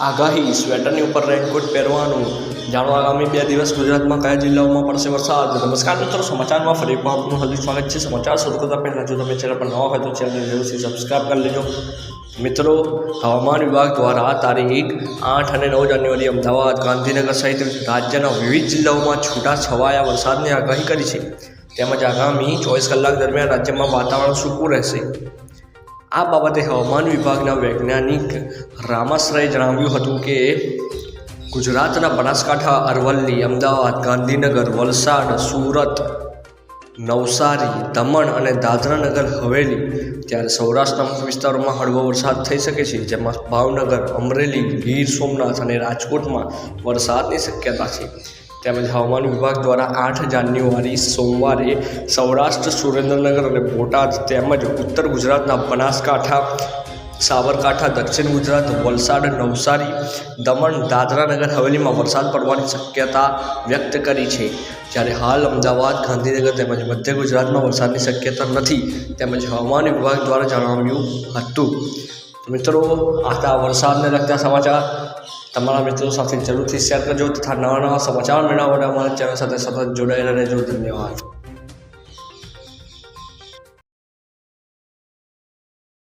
આગાહી સ્વેટરની ઉપર રેનકોટ પહેરવાનું. જાણો આગામી બે દિવસ ગુજરાતમાં કયા જિલ્લાઓમાં પડશે વરસાદ? નમસ્કાર મિત્રો, સમાચારમાં ફરી એકવાર આપનું હાર્દિક સ્વાગત છે. સમાચાર શરૂ કરતા પહેલાં જો તમે ચેનલ પર નવા હોય તો ચેનલને જરૂરથી સબસ્ક્રાઈબ કરી લેજો. મિત્રો, હવામાન વિભાગ દ્વારા તારીખ આઠ અને નવ જાન્યુઆરી અમદાવાદ, ગાંધીનગર સહિત રાજ્યના વિવિધ જિલ્લાઓમાં છૂટા છવાયા વરસાદની આગાહી કરી છે. તેમજ આગામી ચોવીસ કલાક દરમિયાન રાજ્યમાં વાતાવરણ સૂકું રહેશે. આ બાબતે હવામાન વિભાગના વૈજ્ઞાનિક રામાશ્રયે જણાવ્યું હતું કે ગુજરાતના બનાસકાંઠા, અરવલ્લી, અમદાવાદ, ગાંધીનગર, વલસાડ, સુરત, નવસારી, દમણ અને દાદરાનગર હવેલી ત્યારે સૌરાષ્ટ્રના અમુક વિસ્તારોમાં હળવો વરસાદ થઈ શકે છે, જેમાં ભાવનગર, અમરેલી, ગીર સોમનાથ અને રાજકોટમાં વરસાદની શક્યતા છે. તેમજ હવામાન વિભાગ દ્વારા આઠ જાન્યુઆરી સોમવારે સૌરાષ્ટ્ર, સુરેન્દ્રનગર અને બોટાદ તેમજ ઉત્તર ગુજરાતના બનાસકાંઠા, સાબરકાંઠા, દક્ષિણ ગુજરાત, વલસાડ, નવસારી, દમણ દાદરાનગર હવેલીમાં વરસાદ પડવાની શક્યતા વ્યક્ત કરી છે. જ્યારે હાલ અમદાવાદ, ગાંધીનગર તેમજ મધ્ય ગુજરાતમાં વરસાદની શક્યતા નથી, તેમજ હવામાન વિભાગ દ્વારા જણાવ્યું હતું. મિત્રો, આ વરસાદને લગતા સમાચાર. તમારા મિત્રો સાથે જરૂરથી શેર કરજો તથા નવા નવા સમાચાર મેળવવા માટે અમારા ચેનલ સાથે સતત જોડાયેલા રહેજો. ધન્યવાદ.